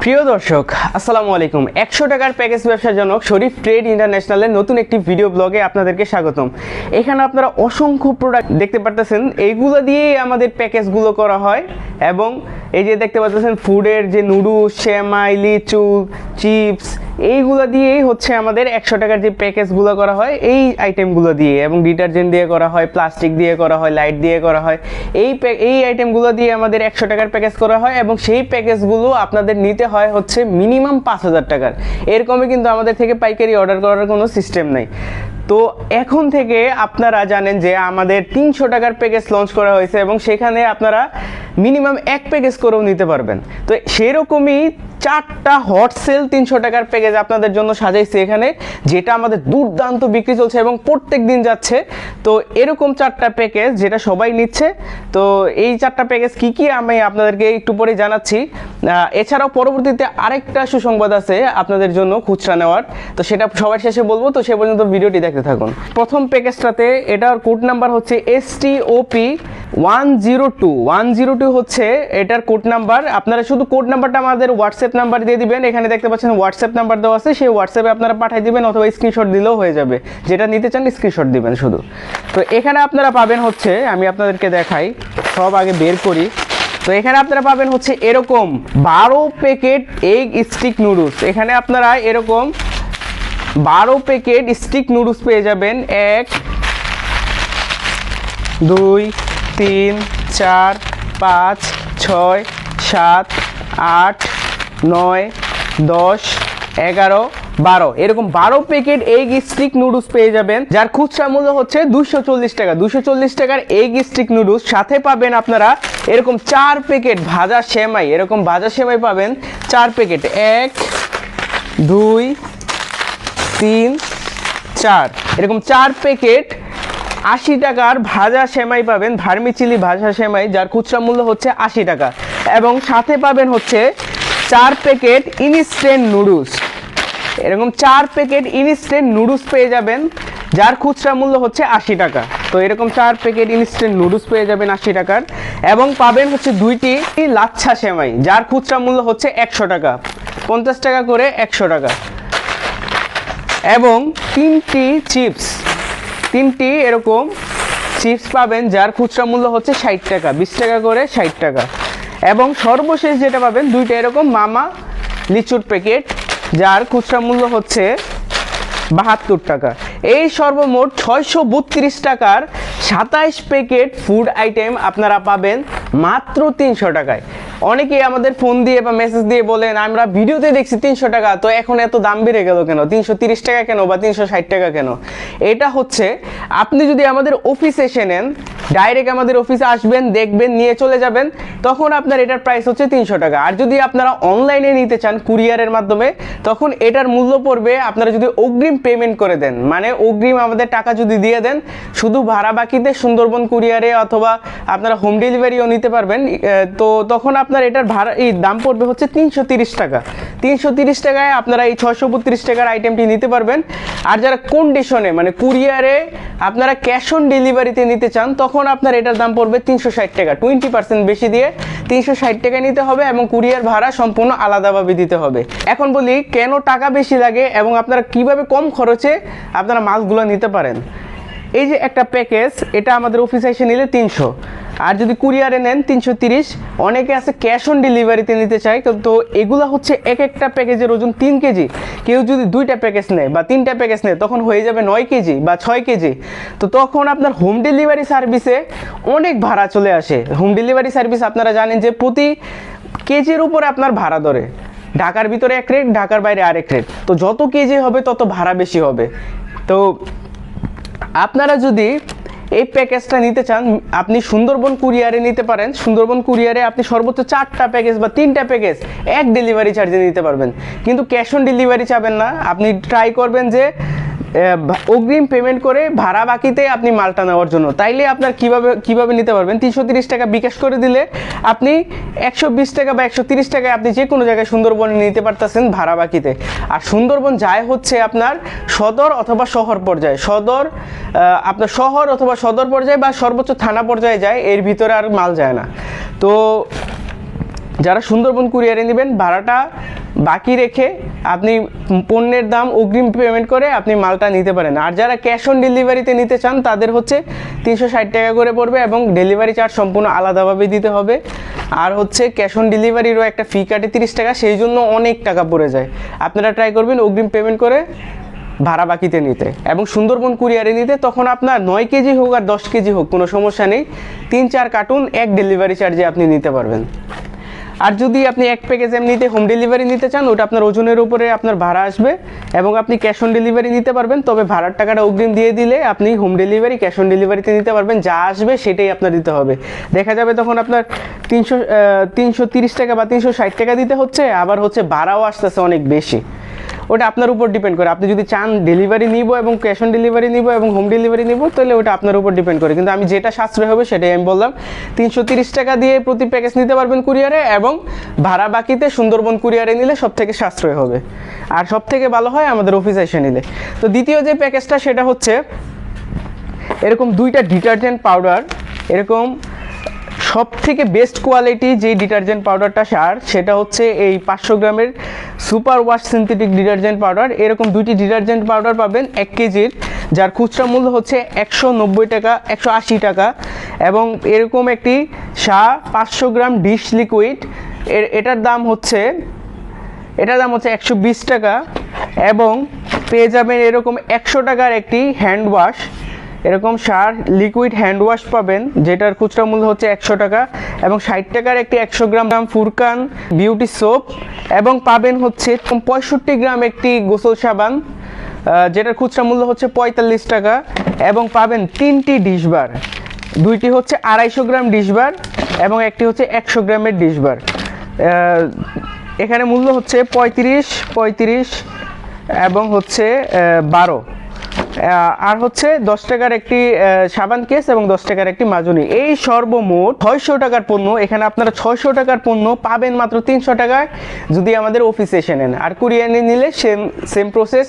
প্রিয় দর্শক, আসসালামু আলাইকুম। একশো টাকার প্যাকেজ ব্যবসাজনক শরীফ ট্রেড ইন্টারন্যাশনালের নতুন একটি ভিডিও ব্লগে আপনাদেরকে স্বাগতম। এখানে আপনারা অসংখ্য প্রোডাক্ট দেখতে পারতেছেন। এইগুলো দিয়েই আমাদের প্যাকেজগুলো করা হয় এবং এই যে দেখতে পাচ্ছেন ফুডের যে নুডলস শ্যামাই লিচু, চিপস, এইগুলো দিয়েই হচ্ছে আমাদের একশো টাকার যে প্যাকেজগুলো করা হয়, এই আইটেমগুলো দিয়ে এবং ডিটারজেন্ট দিয়ে করা হয়, প্লাস্টিক দিয়ে করা হয়, লাইট দিয়ে করা হয়। এই এই আইটেমগুলো দিয়ে আমাদের একশো টাকার প্যাকেজ করা হয় এবং সেই প্যাকেজগুলো আপনাদের নিতে হয় হচ্ছে মিনিমাম পাঁচ হাজার টাকার। এরকমই কিন্তু আমাদের থেকে পাইকারি অর্ডার করার কোনো সিস্টেম নেই। তো এখন থেকে আপনারা জানেন যে আমাদের তিনশো টাকার প্যাকেজ লঞ্চ করা হয়েছে এবং সেখানে আপনারা মিনিমাম এক প্যাকেজ করেও নিতে পারবেন। তো সেরকমই চারটা হট সেল তিনশো টাকার প্যাকেজ আপনাদের জন্য সাজাইছি এখানে, যেটা আমাদের দুর্দান্ত বিক্রি চলছে এবং প্রত্যেক দিন যাচ্ছে। তো এরকম চারটা প্যাকেজ যেটা সবাই নিচ্ছে, তো এই চারটা প্যাকেজ কি কি আমি আপনাদেরকে একটু পরে জানাচ্ছি। এছাড়াও পরবর্তীতে আরেকটা সুসংবাদ আছে আপনাদের জন্য খুচরা নেওয়ার। তো সেটা সবার শেষে বলব, তো সে পর্যন্ত ভিডিওটি দেখতে থাকুন। প্রথম প্যাকেজটাতে এটার কোড নাম্বার হচ্ছে S T O P one zero two one zero two হচ্ছে এটার কোড নাম্বার আপনারা শুধু কোড নাম্বারটা আমাদের হোয়াটসঅ্যাপ নাম্বার দিয়ে দিবেন। এখানে দেখতে পাচ্ছেন হোয়াটসঅ্যাপ নাম্বার দেওয়া আছে, সেই হোয়াটসঅ্যাপে আপনারা পাঠিয়ে দিবেন অথবা স্ক্রিনশট দিলেও হয়ে যাবে। যেটা নিতে চান স্ক্রিনশট দিবেন শুধু। তো এখানে আপনারা পাবেন হচ্ছে, আমি আপনাদেরকে দেখাই, সব আগে বের করি। তো এখানে আপনারা পাবেন হচ্ছে এরকম বারো প্যাকেট এগ স্টিক নুডলস এখানে আপনারা এরকম বারো প্যাকেট স্টিক নুডলস পেয়ে যাবেন। এক, দুই, তিন, চার পাঁচ, ছয়, সাত, আট, নয়, দশ, এগারো, বারো। এরকম বারো প্যাকেট এগ স্টিক নুডলস পেয়ে যাবেন, যার খুচরা মূল্য হচ্ছে দুশো চল্লিশ টাকা। দুশো চল্লিশ টাকার এগ স্টিক নুডলস সাথে পাবেন আপনারা এরকম চার প্যাকেট ভাজা সেমাই। এরকম ভাজা সেমাই পাবেন চার প্যাকেট এক, দুই, তিন, চার। এরকম চার প্যাকেট আশি টাকার ভাজা সেমাই পাবেন ভার্মি চিলি ভাজা সেমাই, যার খুচরা মূল্য হচ্ছে আশি টাকা। এবং সাথে পাবেন হচ্ছে চার প্যাকেট ইনস্ট্যান্ট নুডলস। এরকম চার প্যাকেট ইনস্ট্যান্ট নুডলস পেয়ে যাবেন, যার খুচরা মূল্য হচ্ছে আশি টাকা। তো এরকম চার প্যাকেট ইনস্ট্যান্ট নুডলস পেয়ে যাবেন আশি টাকার। এবং পাবেন হচ্ছে দুইটি লাচ্ছা সেমাই, যার খুচরা মূল্য হচ্ছে একশো টাকা। পঞ্চাশ টাকা করে একশো টাকা। এবং তিনটি চিপস। তিনটি এরকম চিপস পাবেন, যার খুচরা মূল্য হচ্ছে ষাট টাকা, বিশ টাকা করে ষাট টাকা। এবং সর্বশেষ যেটা পাবেন, দুইটা এরকম মামা লিচুর প্যাকেট যার খুচরা মূল্য হচ্ছে বাহাত্তর টাকা। এই সর্বমোট ছয়শো বত্রিশ টাকার সাতাইশ প্যাকেট ফুড আইটেম আপনারা পাবেন মাত্র তিনশো টাকায়। অনেকেই আমাদের ফোন দিয়ে বা মেসেজ দিয়ে বলেন, আমরা ভিডিওতে দেখছি তিনশো টাকা, তো এখন এত দাম বেড়ে গেল কেন? তিনশো তিরিশ টাকা কেন বা তিনশো ষাট টাকা কেন? এটা হচ্ছে, আপনি যদি আমাদের অফিসে এসে নেন ডাইরেক্ট আমাদের অফিসে আসবেন, দেখবেন, নিয়ে চলে যাবেন, তখন আপনার এটার প্রাইস হচ্ছে তিনশো টাকা। আর যদি আপনারা অনলাইনে নিতে চান কুরিয়ারের মাধ্যমে, তখন এটার মূল্য পড়বে আপনারা যদি অগ্রিম পেমেন্ট করে দেন। মানে অগ্রিম আমাদের টাকা যদি দিয়ে দেন, শুধু ভাড়া বাকিতে সুন্দরবন কুরিয়ারে অথবা আপনারা হোম ডেলিভারিও নিতে পারবেন তো তখন আপনার এটার ভাড়া, এই দাম পড়বে হচ্ছে তিনশো টাকা। তিনশো টাকায় আপনারা এই ছশো টাকার আইটেমটি নিতে পারবেন। আর যারা কন্ডিশনে মানে কুরিয়ারে আপনারা ক্যাশ অন ডেলিভারিতে নিতে চান, তখন আপনার এটার দাম পড়বে তিনশো ষাট টাকা। টোয়েন্টি পার্সেন্ট বেশি দিয়ে তিনশো ষাট টাকা নিতে হবে এবং কুরিয়ার ভাড়া সম্পূর্ণ আলাদাভাবে দিতে হবে। এখন বলি, কেন টাকা বেশি লাগে এবং আপনারা কীভাবে কম খরচে আপনারা মালগুলো নিতে পারেন? এই যে একটা প্যাকেজ এটা আমাদের অফিসে এসে নিলে তিনশো। আর যদি কুরিয়ারে নেন তিনশো তিরিশ, অনেকে আছে ক্যাশ অন ডেলিভারিতে নিতে চায়, তো- এগুলো হচ্ছে এক একটা প্যাকেজের ওজন তিন কেজি। কেউ যদি দুইটা প্যাকেজ নেয় বা তিনটা প্যাকেজ নেয়, তখন হয়ে যাবে নয় কেজি বা ছয় কেজি। তো তখন আপনার হোম ডেলিভারি সার্ভিসে অনেক ভাড়া চলে আসে। হোম ডেলিভারি সার্ভিস আপনারা জানেন যে প্রতি কেজির উপরে আপনার ভাড়া ধরে। ঢাকার ভিতরে এক রেট, ঢাকার বাইরে আরেক রেট। তো যত কেজি হবে, তত ভাড়া বেশি হবে। তো আপনারা যদি এই প্যাকেজটা নিতে চান, আপনি সুন্দরবন কুরিয়ারে নিতে পারেন। সুন্দরবন কুরিয়ারে আপনি সর্বোচ্চ চারটা প্যাকেজ বা তিনটা প্যাকেজ এক ডেলিভারি চার্জে নিতে পারবেন। কিন্তু ক্যাশ অন ডেলিভারি চাবেন না। আপনি ট্রাই করবেন যে অগ্রিম পেমেন্ট করে ভাড়া বাকিতে আপনি মালটা নেওয়ার জন্য। তাইলে আপনার কীভাবে কীভাবে নিতে পারবেন? তিনশো তিরিশ টাকা বিকাশ করে দিলে আপনি একশো বিশ টাকা বা একশো তিরিশ টাকায় আপনি যে কোনো জায়গায় সুন্দরবনে নিতে পারতেছেন ভাড়া বাকিতে। আর সুন্দরবন যায় হচ্ছে আপনার সদর অথবা শহর পর্যায়ে। সদর আপনার শহর অথবা সদর পর্যায়ে বা সর্বোচ্চ থানা পর্যায়ে যায়, এর ভিতরে আর মাল যায় না। তো যারা সুন্দরবন কুরিয়ারে নেবেন, ভাড়াটা বাকি রেখে আপনি পণ্যের দাম অগ্রিম পেমেন্ট করে আপনি মালটা নিতে পারেন। আর যারা ক্যাশ অন ডেলিভারিতে নিতে চান, তাদের হচ্ছে তিনশো ষাট টাকা করে পড়বে এবং ডেলিভারি চার্জ সম্পূর্ণ আলাদাভাবে দিতে হবে। আর হচ্ছে ক্যাশ অন ডেলিভারিরও একটা ফি কাটে তিরিশ টাকা, সেই জন্য অনেক টাকা পড়ে যায়। আপনারা ট্রাই করবেন অগ্রিম পেমেন্ট করে ভাড়া বাকিতে নিতে। এবং সুন্দরবন কুরিয়ারে নিতে, তখন আপনার নয় কেজি হোক আর দশ কেজি হোক, কোনো সমস্যা নেই। তিন চার কার্টুন এক ডেলিভারি চার্জে আপনি নিতে পারবেন। আর যদি আপনি এক প্যাকেজ এমনিতে হোম ডেলিভারি নিতে চান, ওটা আপনার ওজনের উপরে আপনার ভাড়া আসবে এবং আপনি ক্যাশ অন ডেলিভারি নিতে পারবেন। তবে ভাড়ার টাকাটা অগ্রিম দিয়ে দিলে আপনি হোম ডেলিভারি ক্যাশ অন ডেলিভারিতে নিতে পারবেন। যা আসবে সেটাই আপনার দিতে হবে। দেখা যাবে তখন আপনার তিনশো তিনশো তিরিশ টাকা বা তিনশো ষাট টাকা দিতে হচ্ছে, আবার হচ্ছে ভাড়াও আসতেছে অনেক বেশি। ওটা আপনার উপর ডিপেন্ড করে। আপনি যদি চান ডেলিভারি নিব এবং ক্যাশ অন ডেলিভারি নিব এবং হোম ডেলিভারি নিব, তাহলে ওটা আপনার উপর ডিপেন্ড করে। কিন্তু আমি যেটা সাশ্রয় হবে সেটাই আমি বললাম, তিনশো টাকা দিয়ে প্রতি প্যাকেজ নিতে পারবেন কুরিয়ারে এবং ভাড়া বাকিতে সুন্দরবন কুরিয়ারে নিলে সব থেকে সাশ্রয় হবে। আর সব থেকে ভালো হয় আমাদের অফিসে এসে নিলে। তো দ্বিতীয় যে প্যাকেজটা সেটা হচ্ছে, এরকম দুইটা ডিটারজেন্ট পাউডার এরকম সব থেকে বেস্ট কোয়ালিটি যে ডিটারজেন্ট পাউডারটা সার, সেটা হচ্ছে এই পাঁচশো গ্রামের super wash synthetic detergent powder এরকম দুইটি ডিটারজেন্ট পাউডার পাবেন এক কেজির, যার খুচরা মূল্য হচ্ছে একশো নব্বই টাকা, একশো আশি টাকা। এবং এরকম একটি সা পাঁচশো গ্রাম ডিশ লিকুইড এর, এটার দাম হচ্ছে, এটার দাম হচ্ছে একশো বিশ টাকা। এবং পেয়ে যাবেন এরকম একশো টাকার একটি হ্যান্ড ওয়াশ এরকম সার লিকুইড হ্যান্ড ওয়াশ পাবেন, যেটার খুচরা মূল্য হচ্ছে একশো টাকা এবং ষাট টাকার একটি একশো গ্রাম ফুরকান বিউটি সোপ এবং পাবেন হচ্ছে পঁয়ষট্টি গ্রাম একটি গোসল সাবান যেটার খুচরা মূল্য হচ্ছে পঁয়তাল্লিশ টাকা এবং পাবেন তিনটি ডিশবার দুইটি হচ্ছে আড়াইশো গ্রাম ডিশবার এবং একটি হচ্ছে একশো গ্রামের ডিশবার এখানে মূল্য হচ্ছে পঁয়ত্রিশ পঁয়ত্রিশ এবং হচ্ছে বারো। আর হচ্ছে দশ টাকার একটি সাবান কেস এবং দশ টাকার একটি মাজনি। এই সর্বমোট ছয়শো টাকার পণ্য, এখানে আপনারা ছয়শো টাকার পণ্য পাবেন মাত্র তিনশো টাকায় যদি আমাদের অফিসে এসে নেন। আর কুরিয়ারে নিলে সেম সেম প্রসেস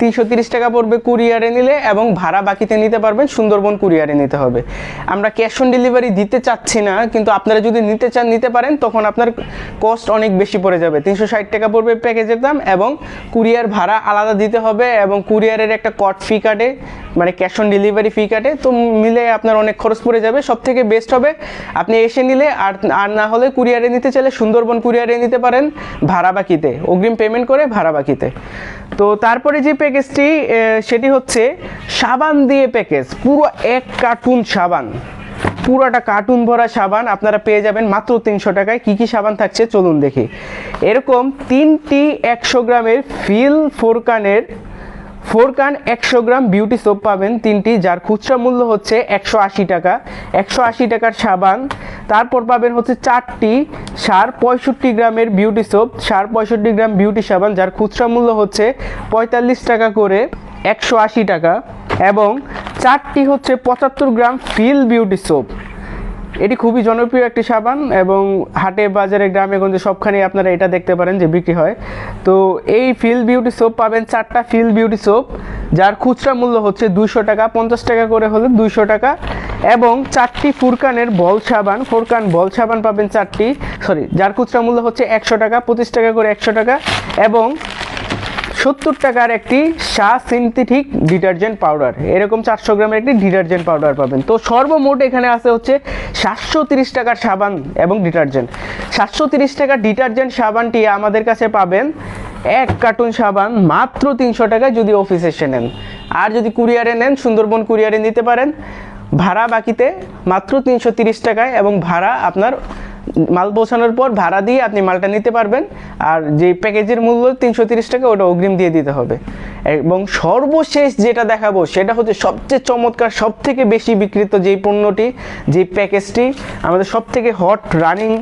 তিনশো তিরিশ টাকা পড়বে কুরিয়ারে নিলে এবং ভাড়া বাকিতে নিতে পারবেন, সুন্দরবন কুরিয়ারে নিতে হবে। আমরা ক্যাশ অন ডেলিভারি দিতে চাচ্ছি না, কিন্তু আপনারা যদি নিতে চান, নিতে পারেন, তখন আপনার কস্ট অনেক বেশি পড়ে যাবে। তিনশো ষাট টাকা পড়বে প্যাকেজের দাম এবং কুরিয়ার ভাড়া আলাদা দিতে হবে এবং কুরিয়ারের একটা কট ফি কাটে মানে ক্যাশ অন ডেলিভারি ফি কাটে তো মিলে আপনার অনেক খরচ পড়ে যাবে। সব থেকে বেস্ট হবে, আপনি এসে নিলে আর আর না হলে কুরিয়ারে নিতে চাইলে সুন্দরবন কুরিয়ারে নিতে পারেন ভাড়া বাকিতে। অগ্রিম পেমেন্ট করে ভাড়া বাকিতে। তো তারপরে যে প্যাকেজটি সেটি হচ্ছে সাবান দিয়ে প্যাকেজ পুরো এক কার্টুন সাবান। পুরোটা কার্টুন ভরা সাবান আপনারা পেয়ে যাবেন মাত্র তিনশো টাকায়। কি কি সাবান থাকছে চলুন দেখি। এরকম তিনটি একশো গ্রামের ফিল ফোরকানের ফোরকান একশো গ্রাম বিউটি সোপ পাবেন তিনটি, যার খুচরা মূল্য হচ্ছে একশো আশি টাকা। একশো আশি টাকার সাবান, তারপর পাবেন হচ্ছে চারটি সার, পঁয়ষট্টি গ্রামের বিউটি সোপ, সার, পঁয়ষট্টি গ্রাম বিউটি সাবান, যার খুচরা মূল্য হচ্ছে পঁয়তাল্লিশ টাকা করে একশো আশি টাকা। এবং চারটি হচ্ছে পঁচাত্তর গ্রাম ফিল বিউটি সোপ। এটি খুবই জনপ্রিয় একটি সাবান এবং হাটে বাজারে গ্রামে গঞ্জে সবখানেই আপনারা এটা দেখতে পারেন যে বিক্রি হয়। তো এই ফিল বিউটি সোপ পাবেন চারটা ফিল বিউটি সোপ যার খুচরা মূল্য হচ্ছে দুইশো টাকা, পঞ্চাশ টাকা করে হলে দুইশো টাকা এবং চারটি ফুরকানের বল সাবান, ফুরকান বল সাবান পাবেন চারটি সরি যার খুচরা মূল্য হচ্ছে একশো টাকা, পঁচিশ টাকা করে একশো টাকা এবং সত্তর টাকার একটি শাহ সিনথেটিক ডিটারজেন্ট পাউডার। এরকম চারশো গ্রামের একটি ডিটারজেন্ট পাউডার পাবেন। তো সর্বমোট এখানে আছে হচ্ছে সাতশো তিরিশ টাকার সাবান এবং ডিটারজেন্ট। সাতশো তিরিশ টাকার ডিটারজেন্ট সাবানটি আমাদের কাছে পাবেন। এক কার্টুন সাবান, মাত্র তিনশো টাকায় যদি অফিসে এসে নেন। আর যদি কুরিয়ারে নেন, সুন্দরবন কুরিয়ারে নিতে পারেন। ভাড়া বাকিতে মাত্র তিনশো তিরিশ টাকায় এবং ভাড়া আপনার মাল পৌঁছানোর পর ভাড়া দিয়ে আপনি মালটা নিতে পারবেন। আর যে প্যাকেজের মূল্য তিনশো তিরিশ টাকা, ওটা অগ্রিম দিয়ে দিতে হবে। এবং সর্বশেষ যেটা দেখাবো, সেটা হচ্ছে সবচেয়ে চমৎকার সব থেকে বেশি বিক্রিত যেই পণ্যটি, যে প্যাকেজটি, আমাদের সব থেকে hot running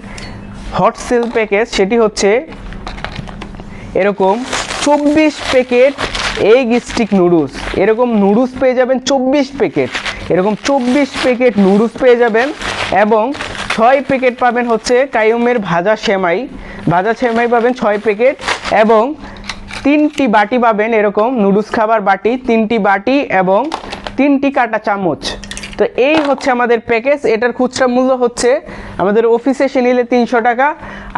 hot sell package সেটি হচ্ছে এরকম চব্বিশ প্যাকেট এগ স্টিক নুডলস এরকম নুডলস পেয়ে যাবেন চব্বিশ প্যাকেট। এরকম চব্বিশ প্যাকেট নুডলস পেয়ে যাবেন এবং ছয় প্যাকেট পাবেন হচ্ছে কায়ুমের ভাজা সেমাই। ভাজা সেমাই পাবেন ছয় প্যাকেট এবং তিনটি বাটি পাবেন এরকম নুডলস খাবার বাটি, তিনটি বাটি এবং তিনটি কাটা চামচ। তো এই হচ্ছে আমাদের প্যাকেজ। এটার খুচরা মূল্য হচ্ছে আমাদের অফিসে এসে নিলে তিনশো টাকা।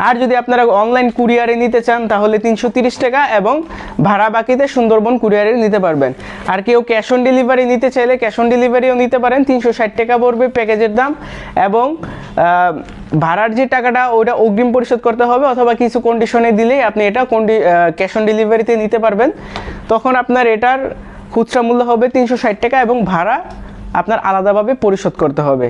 আর যদি আপনারা অনলাইন কুরিয়ারে নিতে চান, তাহলে তিনশো টাকা এবং ভাড়া বাকিতে সুন্দরবন কুরিয়ারে নিতে পারবেন। আর কেউ ক্যাশ অন ডেলিভারি নিতে চাইলে ক্যাশ অন ডেলিভারিও নিতে পারেন। তিনশো ষাট টাকা পড়বে প্যাকেজের দাম এবং ভাড়ার যে টাকাটা ওটা অগ্রিম পরিশোধ করতে হবে অথবা কিছু কন্ডিশনে দিলেই আপনি এটা কন্ডি ক্যাশ অন ডেলিভারিতে নিতে পারবেন। তখন আপনার এটার খুচরা মূল্য হবে তিনশো ষাট টাকা এবং ভাড়া আপনার আলাদাভাবে পরিশোধ করতে হবে।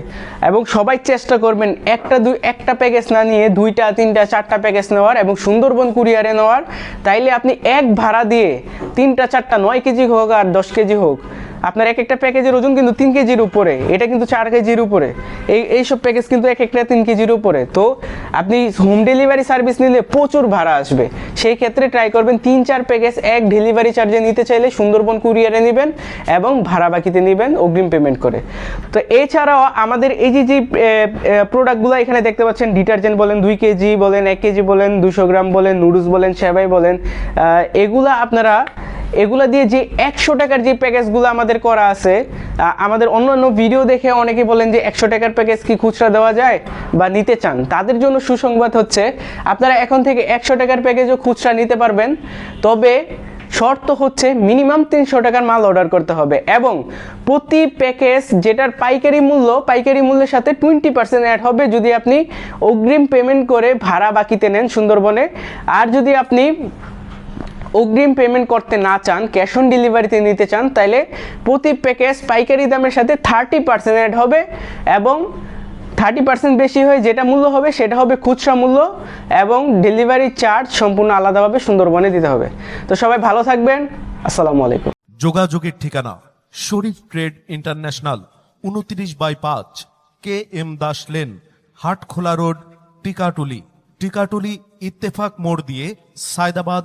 এবং সবাই চেষ্টা করবেন একটা দুই, একটা প্যাকেজ না নিয়ে দুইটা, তিনটা, চারটা প্যাকেজ নেওয়ার এবং সুন্দরবন কুরিয়ারে নেওয়ার। তাইলে আপনি এক ভাড়া দিয়ে তিনটা, চারটা, নয় কেজি হোক আর দশ কেজি হোক আপনার এক একটা প্যাকেজের ওজন কিন্তু তিন কেজির উপরে, এটা কিন্তু চার কেজির উপরে। এই, এইসব প্যাকেজ কিন্তু এক একটা তিন কেজির উপরে। তো আপনি হোম ডেলিভারি সার্ভিস নিলে প্রচুর ভাড়া আসবে। সেই ক্ষেত্রে ট্রাই করবেন তিন, চার প্যাকেজ এক ডেলিভারি চার্জে নিতে চাইলে সুন্দরবন কুরিয়ারে নেবেন এবং ভাড়া বাকিতে নেবেন অগ্রিম পেমেন্ট করে। তো এছাড়াও আমাদের এই যে যে প্রোডাক্টগুলো এখানে দেখতে পাচ্ছেন ডিটারজেন্ট বলেন, দুই কেজি বলেন, এক কেজি বলেন, দুশো গ্রাম বলেন নুডলস বলেন, সেবাই বলেন এগুলা আপনারা এগুলা দিয়ে যে একশো টাকার যে প্যাকেজগুলো আমাদের করা আছে আমাদের অন্যান্য ভিডিও দেখে অনেকে বলেন যে একশো টাকার প্যাকেজ কি খুচরা দেওয়া যায় বা নিতে চান। তাদের জন্য সুসংবাদ হচ্ছে, আপনারা এখন থেকে একশো টাকার প্যাকেজও খুচরা নিতে পারবেন, তবে শর্ত হচ্ছে মিনিমাম তিনশো টাকার মাল অর্ডার করতে হবে এবং প্রতি প্যাকেজ যেটার পাইকারি মূল্য, পাইকারি মূল্যের সাথে টোয়েন্টি পার্সেন্ট অ্যাড হবে যদি আপনি অগ্রিম পেমেন্ট করে ভাড়া বাকিতে নেন সুন্দরবনে। আর যদি আপনি অগ্রিম পেমেন্ট করতে না চান ক্যাশ অন ডেলিভারিতে নিতে চান তাহলে প্রতি প্যাকেজ পাইকারি দামের সাথে থার্টি পার্সেন্ট অ্যাড হবে এবং থার্টি পার্সেন্ট বেশি হয়ে যেটা মূল্য হবে সেটা হবে খুচরা মূল্য এবং ডেলিভারি চার্জ সম্পূর্ণ আলাদাভাবে সুন্দরবনে দিতে হবে। তো সবাই ভালো থাকবেন। আসসালামু আলাইকুম। যোগাযোগের ঠিকানা শরীফ ট্রেড ইন্টারন্যাশনাল, উনত্রিশ বাই পাঁচ, K M Das lane, Hatkhola road, Tikatuli. Tikatuli Ittefaq মোড় দিয়ে সায়দাবাদ